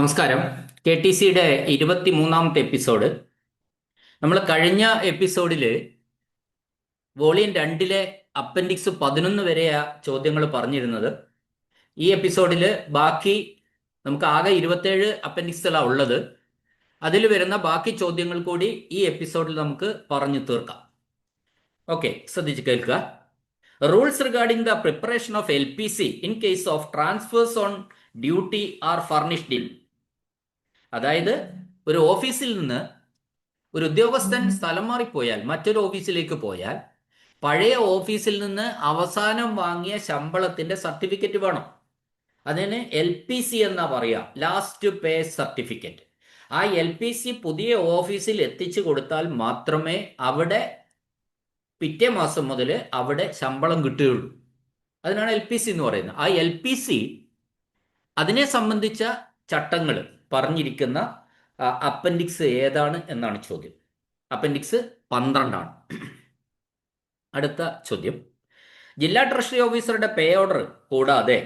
നമസ്കാരം. K T സിയുടെ ഇരുപത്തി മൂന്നാമത്തെ എപ്പിസോഡ്. നമ്മൾ കഴിഞ്ഞ എപ്പിസോഡിൽ വോളിയം രണ്ടിലെ അപ്പൻഡിക്സ് പതിനൊന്ന് വരെയാ ചോദ്യങ്ങൾ പറഞ്ഞിരുന്നത്. ഈ എപ്പിസോഡിൽ ബാക്കി നമുക്ക് ആകെ ഇരുപത്തേഴ് അപ്പൻഡിക്സുകളാണ് ഉള്ളത്. അതിൽ വരുന്ന ബാക്കി ചോദ്യങ്ങൾ കൂടി ഈ എപ്പിസോഡിൽ നമുക്ക് പറഞ്ഞു തീർക്കാം. ഓക്കെ ശ്രദ്ധിച്ച് കേൾക്കുക. Rules regarding the preparation of L P C in case of transfers on duty are furnished in അതായത് ഒരു ഓഫീസിൽ നിന്ന് ഒരു ഉദ്യോഗസ്ഥൻ സ്ഥലം മാറിപ്പോയാൽ മറ്റൊരു ഓഫീസിലേക്ക് പോയാൽ പഴയ ഓഫീസിൽ നിന്ന് അവസാനം വാങ്ങിയ ശമ്പളത്തിന്റെ സർട്ടിഫിക്കറ്റ് വേണം. അതിന് എൽ പി സി എന്നാ പറയാ ലാസ്റ്റ് പേ സർട്ടിഫിക്കറ്റ് ആ എൽ പി സി പുതിയ ഓഫീസിൽ എത്തിച്ചു കൊടുത്താൽ മാത്രമേ അവിടെ പിറ്റേ മാസം മുതൽ അവിടെ ശമ്പളം കിട്ടുകയുള്ളൂ. അതിനാണ് എൽ പി സി എന്ന് പറയുന്നത്. ആ എൽ പി സി അതിനെ സംബന്ധിച്ച ചട്ടങ്ങൾ പറഞ്ഞിരിക്കുന്ന അപ്പൻഡിക്സ് ഏതാണ് എന്നാണ് ചോദ്യം. അപ്പൻഡിക്സ് പന്ത്രണ്ടാണ്. അടുത്ത ചോദ്യം. ജില്ലാ ട്രഷറി ഓഫീസറുടെ പേ ഓർഡർ കൂടാതെ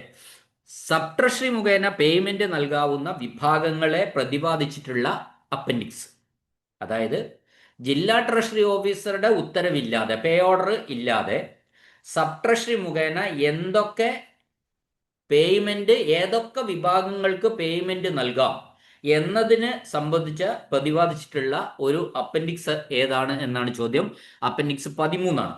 സബ് ട്രഷറി മുഖേന പേയ്മെന്റ് നൽകാവുന്ന വിഭാഗങ്ങളെ പ്രതിപാദിച്ചിട്ടുള്ള അപ്പൻഡിക്സ് അതായത് ജില്ലാ ട്രഷറി ഓഫീസറുടെ ഉത്തരവില്ലാതെ പേ ഓർഡർ ഇല്ലാതെ സബ് ട്രഷറി മുഖേന എന്തൊക്കെ പേയ്മെന്റ് ഏതൊക്കെ വിഭാഗങ്ങൾക്ക് പേയ്മെന്റ് നൽകാം എന്നതിന് സംബന്ധിച്ച പ്രതിപാദിച്ചിട്ടുള്ള ഒരു അപ്പൻഡിക്സ് ഏതാണ് എന്നാണ് ചോദ്യം. Appendix പതിമൂന്നാണ്.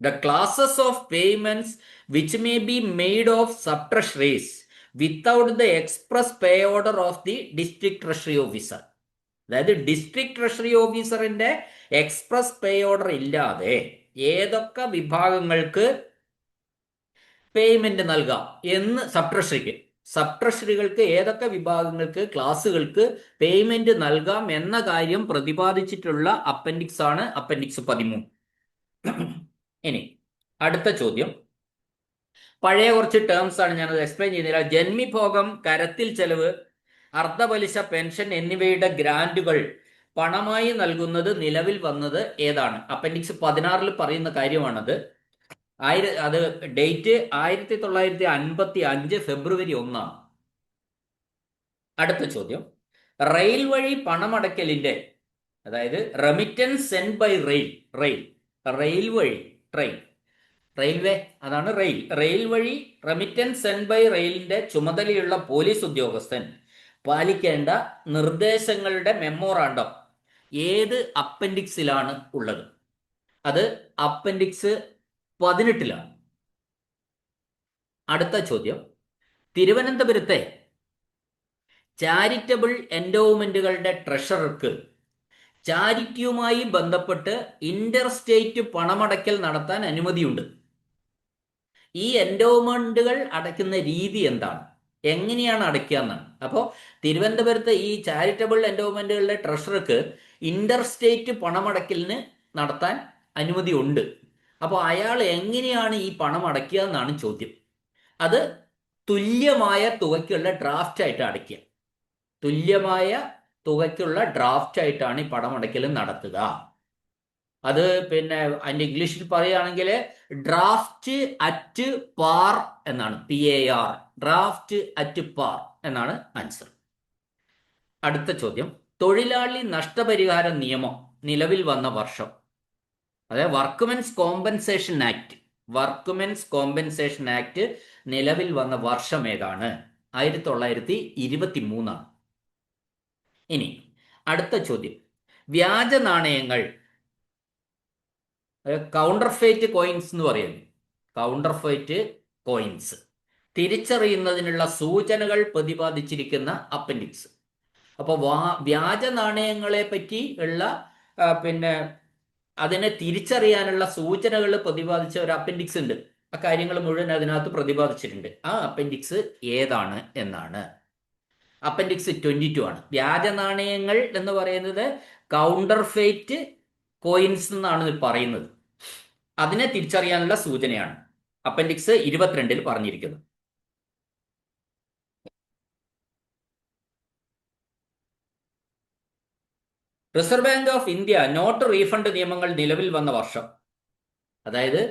The classes of payments which may be made of sub treasuries without the express pay order of the district treasury officer അതായത് ഡിസ്ട്രിക്ട് ട്രഷറി ഓഫീസറിന്റെ എക്സ്പ്രസ് പേ ഓർഡർ ഇല്ലാതെ ഏതൊക്കെ വിഭാഗങ്ങൾക്ക് പേയ്മെന്റ് നൽകാം എന്ന് സബ് ട്രഷറിക്ക് സബ് ട്രഷറികൾക്ക് ഏതൊക്കെ വിഭാഗങ്ങൾക്ക് ക്ലാസുകൾക്ക് പേയ്മെന്റ് നൽകാം എന്ന കാര്യം പ്രതിപാദിച്ചിട്ടുള്ള അപ്പൻഡിക്സ് ആണ് അപ്പൻഡിക്സ് പതിമൂന്ന്. ഇനി അടുത്ത ചോദ്യം. പഴയ കുറച്ച് ടേംസ് ആണ് ഞാനത് എക്സ്പ്ലെയിൻ ചെയ്യുന്നില്ല ജന്മിഭോഗം കരത്തിൽ ചെലവ് അർദ്ധപലിശ പെൻഷൻ എന്നിവയുടെ ഗ്രാൻഡുകൾ പണമായി നൽകുന്നത് നിലവിൽ വന്നത് ഏതാണ്? അപ്പൻഡിക്സ് പതിനാറിൽ പറയുന്ന കാര്യമാണത്. ആയിര അത് ഡേറ്റ് ആയിരത്തി തൊള്ളായിരത്തി അൻപത്തി അഞ്ച് ഫെബ്രുവരി ഒന്നാണ്. അടുത്ത ചോദ്യം. റെയിൽ വഴി പണമടയ്ക്കലിന്റെ അതായത് remittance send by rail rail rail വഴി ട്രെയിൻ. റെയിൽവേ അതാണ് റെയിൽ. റെയിൽ വഴി റെമിറ്റൻസ് സെൻഡ് ബൈ റെയിലിന്റെ ചുമതലയുള്ള പോലീസ് ഉദ്യോഗസ്ഥൻ പാലിക്കേണ്ട നിർദ്ദേശങ്ങളുടെ മെമ്മോറാണ്ടം ഏത് അപ്പൻഡിക്സിലാണ് ഉള്ളത്? അത് അപ്പൻഡിക്സ് പതിനെട്ടിലാണ് അടുത്ത ചോദ്യം. തിരുവനന്തപുരത്തെ ചാരിറ്റബിൾ എൻഡോവ്മെന്റുകളുടെ ട്രഷറർക്ക് ചാരിറ്റിയുമായി ബന്ധപ്പെട്ട് ഇന്റർ സ്റ്റേറ്റ് പണമടയ്ക്കൽ നടത്താൻ അനുമതിയുണ്ട്. ഈ എൻഡോവ്മെന്റുകൾ അടയ്ക്കുന്ന രീതി എന്താണ്? എങ്ങനെയാണ് അടയ്ക്കുക എന്നാണ്. അപ്പോൾ തിരുവനന്തപുരത്ത് ഈ ചാരിറ്റബിൾ എൻഡോവ്മെന്റുകളുടെ ട്രഷറർക്ക് ഇന്റർ സ്റ്റേറ്റ് പണമടയ്ക്കലിന് നടത്താൻ അനുമതി ഉണ്ട് അപ്പോൾ അയാൾ എങ്ങനെയാണ് ഈ പണം അടയ്ക്കുക എന്നാണ് ചോദ്യം. അത് തുല്യമായ തുകയ്ക്കുള്ള ഡ്രാഫ്റ്റ് ആയിട്ട് അടയ്ക്കുക. തുല്യമായ തുകയ്ക്കുള്ള ഡ്രാഫ്റ്റ് ആയിട്ടാണ് ഈ പണം അടയ്ക്കൽ നടത്തുക. അത് പിന്നെ അതിന്റെ ഇംഗ്ലീഷിൽ പറയുകയാണെങ്കിൽ ഡ്രാഫ്റ്റ് അറ്റ് പാർ എന്നാണ്. P A R draft at par എന്നാണ് ആൻസർ അടുത്ത ചോദ്യം. തൊഴിലാളി നഷ്ടപരിഹാര നിയമം നിലവിൽ വന്ന വർഷം. അതായത് workmen's compensation act. Workmen's compensation act നിലവിൽ വന്ന വർഷം ഏതാണ്? ആയിരത്തി തൊള്ളായിരത്തി ഇരുപത്തി മൂന്നാണ് ഇനി അടുത്ത ചോദ്യം. വ്യാജ നാണയങ്ങൾ കൗണ്ടർ ഫേറ്റ് കോയിൻസ് എന്ന് പറയുന്നത് കൗണ്ടർ ഫേറ്റ് കോയിൻസ് തിരിച്ചറിയുന്നതിനുള്ള സൂചനകൾ പ്രതിപാദിച്ചിരിക്കുന്ന അപ്പൻഡിക്സ് അപ്പോൾ വ്യാജ നാണയങ്ങളെ പറ്റി ഉള്ള പിന്നെ അതിനെ തിരിച്ചറിയാനുള്ള സൂചനകൾ പ്രതിപാദിച്ച ഒരു അപ്പൻഡിക്സ് ഉണ്ട്. ആ കാര്യങ്ങൾ മുഴുവൻ അതിനകത്ത് പ്രതിപാദിച്ചിട്ടുണ്ട്. ആ അപ്പൻഡിക്സ് ഏതാണ് എന്നാണ്. അപ്പൻഡിക്സ് ട്വന്റി ടു ആണ്. വ്യാജ നാണയങ്ങൾ എന്ന് പറയുന്നത് കൗണ്ടർ ഫേറ്റ് കോയിൻസ് എന്നാണ് പറയുന്നത്. അതിനെ തിരിച്ചറിയാനുള്ള സൂചനയാണ്. അപ്പൻഡിക്സ് ഇരുപത്തിരണ്ടിൽ പറഞ്ഞിരിക്കുന്നത് reserve bank of India note refund നിയമങ്ങൾ നിലവിൽ വന്ന വർഷം. അതായത്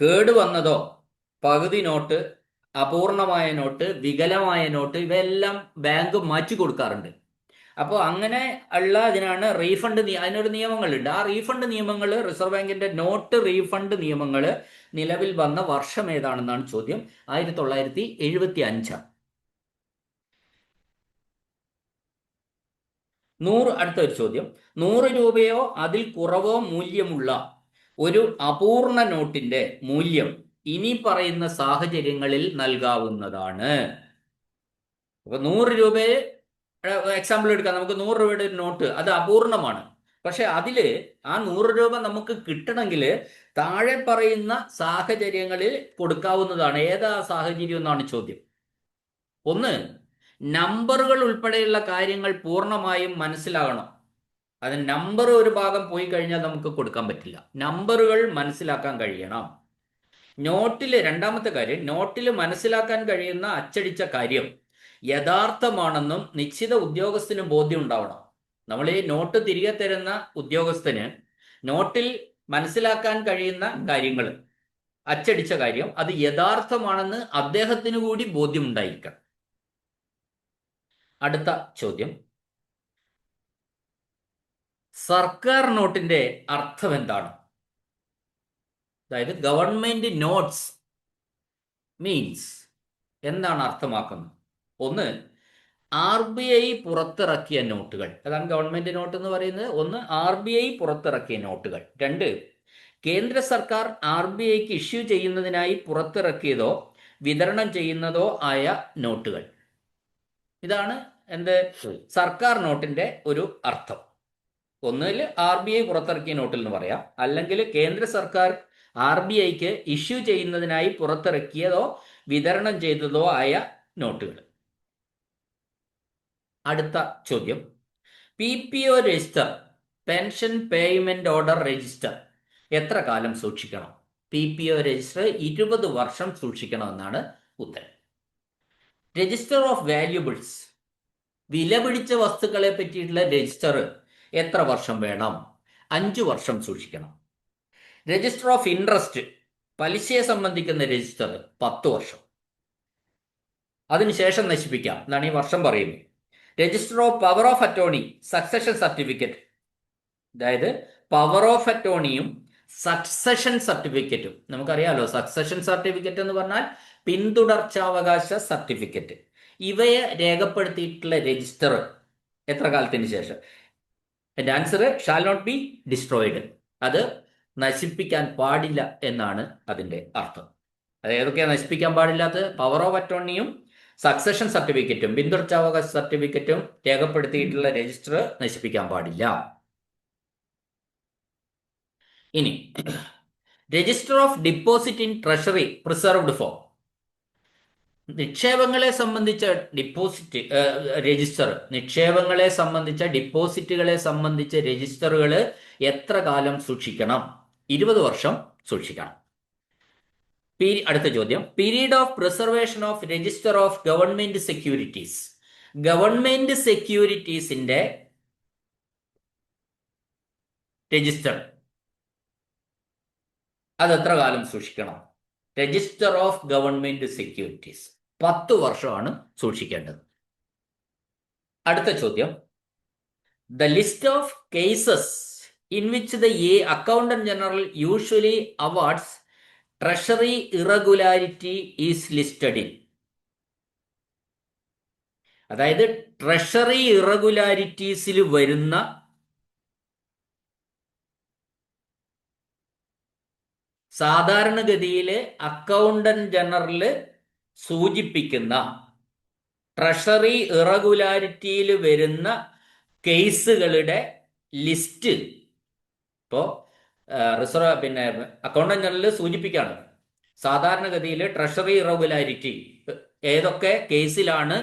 കേട് വന്നതോ പകുതി നോട്ട് അപൂർണമായ നോട്ട് വികലമായ നോട്ട് ഇവയെല്ലാം ബാങ്ക് മാറ്റി കൊടുക്കാറുണ്ട്. അപ്പോൾ അങ്ങനെ ഉള്ള അതിനാണ് റീഫണ്ട് അതിനൊരു നിയമങ്ങളുണ്ട്. ആ റീഫണ്ട് നിയമങ്ങൾ റിസർവ് ബാങ്കിന്റെ നോട്ട് റീഫണ്ട് നിയമങ്ങൾ നിലവിൽ വന്ന വർഷം ഏതാണെന്നാണ് ചോദ്യം. ആയിരത്തി തൊള്ളായിരത്തി എഴുപത്തി അഞ്ചാണ് നൂറ് അടുത്ത ഒരു ചോദ്യം. നൂറ് രൂപയോ അതിൽ കുറവോ മൂല്യമുള്ള ഒരു അപൂർണ നോട്ടിന്റെ മൂല്യം ഇനി പറയുന്ന സാഹചര്യങ്ങളിൽ നൽകാവുന്നതാണ്. അപ്പൊ നൂറ് രൂപയെ എക്സാമ്പിൾ എടുക്കാം. നമുക്ക് നൂറ് രൂപയുടെ ഒരു നോട്ട് അത് അപൂർണമാണ്. പക്ഷെ അതിൽ ആ നൂറ് രൂപ നമുക്ക് കിട്ടണമെങ്കിൽ താഴെ പറയുന്ന സാഹചര്യങ്ങളിൽ കൊടുക്കാവുന്നതാണ്. ഏതാ സാഹചര്യം എന്നാണ് ചോദ്യം. ഒന്ന് നമ്പറുകൾ ഉൾപ്പെടെയുള്ള കാര്യങ്ങൾ പൂർണമായും മനസ്സിലാകണം. അത് നമ്പർ ഒരു ഭാഗം പോയി കഴിഞ്ഞാൽ നമുക്ക് കൊടുക്കാൻ പറ്റില്ല. നമ്പറുകൾ മനസ്സിലാക്കാൻ കഴിയണം. നോട്ടിൽ രണ്ടാമത്തെ കാര്യം നോട്ടിൽ മനസ്സിലാക്കാൻ കഴിയുന്ന അച്ചടിച്ച കാര്യം യഥാർത്ഥമാണെന്നും നിശ്ചിത ഉദ്യോഗസ്ഥന് ബോധ്യം ഉണ്ടാവണം. നമ്മൾ ഈ നോട്ട് തിരികെ തരുന്ന ഉദ്യോഗസ്ഥന് നോട്ടിൽ മനസ്സിലാക്കാൻ കഴിയുന്ന കാര്യങ്ങൾ അച്ചടിച്ച കാര്യം അത് യഥാർത്ഥമാണെന്ന് അദ്ദേഹത്തിന് കൂടി ബോധ്യം ഉണ്ടായിരിക്കണം. അടുത്ത ചോദ്യം. സർക്കാർ നോട്ടിന്റെ അർത്ഥം എന്താണ്? അതായത് ഗവൺമെന്റ് നോട്ട്സ് മീൻസ് എന്താണ് അർത്ഥമാക്കുന്നത്? ഒന്ന് ആർ ബി ഐ പുറത്തിറക്കിയ നോട്ടുകൾ. അതാണ് ഗവൺമെന്റ് നോട്ട് എന്ന് പറയുന്നത്. ഒന്ന് ആർ ബി ഐ പുറത്തിറക്കിയ നോട്ടുകൾ. രണ്ട് കേന്ദ്ര സർക്കാർ ആർ ബി ഐക്ക് ഇഷ്യൂ ചെയ്യുന്നതിനായി പുറത്തിറക്കിയതോ വിതരണം ചെയ്യുന്നതോ ആയ നോട്ടുകൾ. ഇതാണ് എന്ത് സർക്കാർ നോട്ടിന്റെ ഒരു അർത്ഥം. ഒന്നിൽ ആർ ബി ഐ പുറത്തിറക്കിയ നോട്ടിൽ എന്ന് പറയാം. അല്ലെങ്കിൽ കേന്ദ്ര സർക്കാർ ആർ ബി ഐക്ക് ഇഷ്യൂ ചെയ്യുന്നതിനായി പുറത്തിറക്കിയതോ വിതരണം ചെയ്തതോ ആയ നോട്ടുകൾ. അടുത്ത ചോദ്യം. P P O register pension payment order register എത്ര കാലം സൂക്ഷിക്കണം? പി പി ഒ രജിസ്റ്റർ ഇരുപത് വർഷം സൂക്ഷിക്കണമെന്നാണ് ഉത്തരം. രജിസ്റ്റർ ഓഫ് വാല്യുബിൾസ് വില പിടിച്ച വസ്തുക്കളെ പറ്റിയിട്ടുള്ള രജിസ്റ്റർ എത്ര വർഷം വേണം? അഞ്ചു വർഷം സൂക്ഷിക്കണം. രജിസ്റ്റർ ഓഫ് ഇൻട്രസ്റ്റ് പലിശയെ സംബന്ധിക്കുന്ന രജിസ്റ്റർ പത്ത് വർഷം. അതിനുശേഷം നശിപ്പിക്കാം. എന്നാണ് ഈ വർഷം പറയുന്നത്. Register of power of attorney succession certificate അതായത് പവർ ഓഫ് അറ്റോണിയും സക്സഷൻ സർട്ടിഫിക്കറ്റും നമുക്കറിയാലോ സക്സഷൻ സർട്ടിഫിക്കറ്റ് എന്ന് പറഞ്ഞാൽ പിന്തുടർച്ചാവകാശ സർട്ടിഫിക്കറ്റ്. ഇവയെ രേഖപ്പെടുത്തിയിട്ടുള്ള രജിസ്റ്റർ എത്ര കാലത്തിന് ശേഷം? എന്റെ answer shall not be destroyed അത് നശിപ്പിക്കാൻ പാടില്ല എന്നാണ് അതിന്റെ അർത്ഥം. അത് ഏതൊക്കെയാണ് നശിപ്പിക്കാൻ പാടില്ലാത്തത്? പവർ ഓഫ് അറ്റോണിയും സക്സഷൻ സർട്ടിഫിക്കറ്റും പിന്തുടർച്ചാവകാശ സർട്ടിഫിക്കറ്റും രേഖപ്പെടുത്തിയിട്ടുള്ള രജിസ്റ്റർ നശിപ്പിക്കാൻ പാടില്ല. ഇനി register of deposit in treasury preserved for നിക്ഷേപങ്ങളെ സംബന്ധിച്ച ഡിപ്പോസിറ്റ് രജിസ്റ്റർ നിക്ഷേപങ്ങളെ സംബന്ധിച്ച ഡിപ്പോസിറ്റുകളെ സംബന്ധിച്ച രജിസ്റ്ററുകൾ എത്ര കാലം സൂക്ഷിക്കണം? ഇരുപത് വർഷം സൂക്ഷിക്കണം. അടുത്ത ചോദ്യം. Period of preservation of register of government securities government സെക്യൂരിറ്റീസിന്റെ register അത് എത്ര കാലം സൂക്ഷിക്കണം? രജിസ്റ്റർ ഓഫ് ഗവൺമെന്റ് സെക്യൂരിറ്റീസ് പത്ത് വർഷമാണ് സൂക്ഷിക്കേണ്ടത്. അടുത്ത ചോദ്യം. The list of cases in which the a accountant general usually awards treasury irregularity is listed in അതായത് ട്രഷറി ഇറഗുലാരിറ്റീസിൽ വരുന്ന സാധാരണഗതിയിൽ അക്കൗണ്ടന്റ് ജനറൽ സൂചിപ്പിക്കുന്ന ട്രഷറി ഇറഗുലാരിറ്റിയിൽ വരുന്ന കേസുകളുടെ ലിസ്റ്റ്. ഇപ്പോൾ റിസർവ് പിന്നെ അക്കൗണ്ടന്റ് ജനറൽ സൂചിപ്പിക്കുകയാണ് സാധാരണഗതിയിൽ ട്രഷറി ഇറഗുലാരിറ്റി ഏതൊക്കെ കേസിലാണ്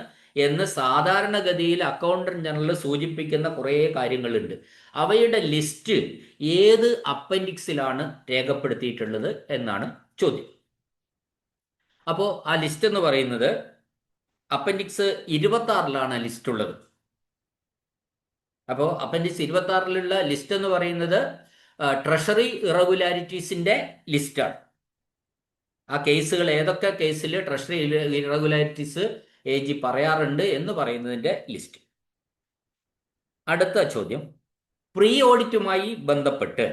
എന്ന് സാധാരണഗതിയിൽ അക്കൗണ്ടന്റ് ജനറൽ സൂചിപ്പിക്കുന്ന കുറേ കാര്യങ്ങളുണ്ട്. അവയുടെ ലിസ്റ്റ് ഏത് അപ്പൻഡിക്സിലാണ് രേഖപ്പെടുത്തിയിട്ടുള്ളത് എന്നാണ് ചോദ്യം. അപ്പോൾ ആ ലിസ്റ്റ് എന്ന് പറയുന്നത് അപ്പൻഡിക്സ് ഇരുപത്തി ആറിലാണ് ലിസ്റ്റ് ഉള്ളത്. അപ്പോൾ അപ്പൻഡിക്സ് ഇരുപത്തി ആറിലുള്ള ലിസ്റ്റ് എന്ന് പറയുന്നത് ട്രഷറി ഇറഗുലാരിറ്റീസിന്റെ ലിസ്റ്റാണ് ആ കേസുകൾ ഏതൊക്കെ കേസിൽ ട്രഷറി ഇറഗുലാരിറ്റീസ് എ ജി പറയാറുണ്ട് എന്ന് പറയുന്നതിന്റെ ലിസ്റ്റ് അടുത്ത ചോദ്യം. പ്രീ ഓഡിറ്റുമായി ബന്ധപ്പെട്ട്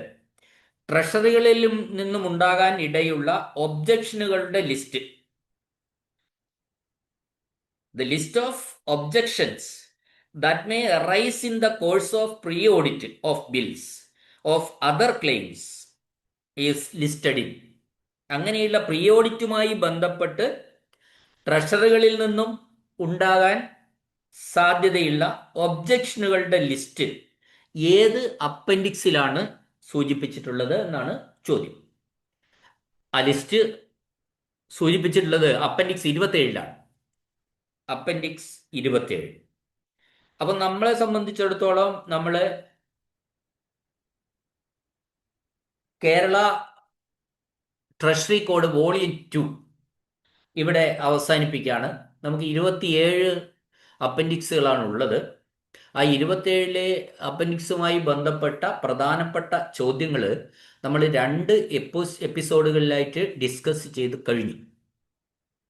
ട്രഷറികളിലും നിന്നും ഉണ്ടാകാൻ ഇടയുള്ള ഒബ്ജക്ഷനുകളുടെ list list of objections that may arise in the course of pre audit of bills of other claims is listed in അങ്ങനെയുള്ള പ്രീ ഓഡിറ്റുമായി ബന്ധപ്പെട്ട് ട്രഷറികളിൽ നിന്നും ഉണ്ടാകാൻ സാധ്യതയുള്ള ഒബ്ജക്ഷനുകളുടെ ലിസ്റ്റ് ഏത് അപ്പൻഡിക്സിലാണ് സൂചിപ്പിച്ചിട്ടുള്ളത് എന്നാണ് ചോദ്യം. ആ ലിസ്റ്റ് സൂചിപ്പിച്ചിട്ടുള്ളത് അപ്പൻഡിക്സ് ഇരുപത്തേഴിലാണ് അപ്പൻഡിക്സ് ഇരുപത്തിയേഴ്. അപ്പം നമ്മളെ സംബന്ധിച്ചിടത്തോളം നമ്മൾ Kerala treasury code volume two ഇവിടെ അവസാനിപ്പിക്കുകയാണ്. നമുക്ക് ഇരുപത്തിയേഴ് അപ്പൻഡിക്സുകളാണ് ഉള്ളത് ആ ഇരുപത്തിയേഴിലെ അപ്പൻഡിക്സുമായി ബന്ധപ്പെട്ട പ്രധാനപ്പെട്ട ചോദ്യങ്ങൾ നമ്മൾ രണ്ട് എപ്പോസ് എപ്പിസോഡുകളിലായിട്ട് ഡിസ്കസ് ചെയ്ത് കഴിഞ്ഞു.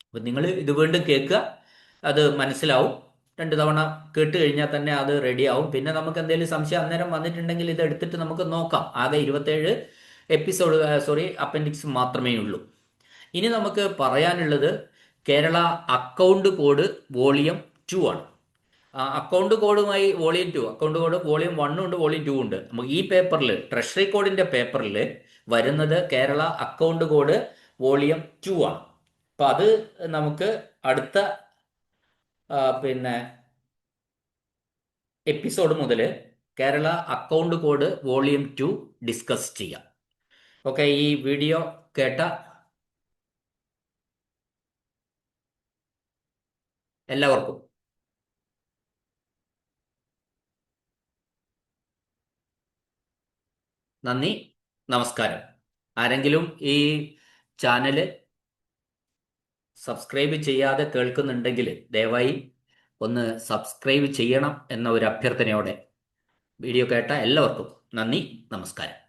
അപ്പം നിങ്ങൾ ഇത് വീണ്ടും കേൾക്കുക. അത് മനസ്സിലാവും. രണ്ട് തവണ കേട്ട് കഴിഞ്ഞാൽ തന്നെ അത് റെഡിയാവും പിന്നെ നമുക്ക് എന്തെങ്കിലും സംശയം അന്നേരം വന്നിട്ടുണ്ടെങ്കിൽ ഇത് എടുത്തിട്ട് നമുക്ക് നോക്കാം. ആകെ ഇരുപത്തേഴ് എപ്പിസോഡ് സോറി അപ്പൻഡിക്സ് മാത്രമേ ഉള്ളൂ. ഇനി നമുക്ക് പറയാനുള്ളത് Kerala account code volume two ആണ്. Account കോഡുമായി volume two account code volume വണ്ണും ഉണ്ട് വോളിയം ടു ഉണ്ട്. നമുക്ക് ഈ പേപ്പറിൽ ട്രഷറി കോഡിന്റെ പേപ്പറിൽ വരുന്നത് Kerala account code volume two ആണ്. അപ്പം അത് നമുക്ക് അടുത്ത പിന്നെ എപ്പിസോഡ് മുതൽ Kerala account code volume two discuss ചെയ്യാം. ഓക്കെ ഈ വീഡിയോ കേട്ട എല്ലാവർക്കും. നന്ദി നമസ്കാരം. ആരെങ്കിലും ഈ ചാനൽ സബ്സ്ക്രൈബ് ചെയ്യാതെ കേൾക്കുന്നുണ്ടെങ്കിൽ ദയവായി ഒന്ന് സബ്സ്ക്രൈബ് ചെയ്യണം എന്ന ഒരു അഭ്യർത്ഥനയോടെ വീഡിയോ കേട്ട എല്ലാവർക്കും നന്ദി നമസ്കാരം.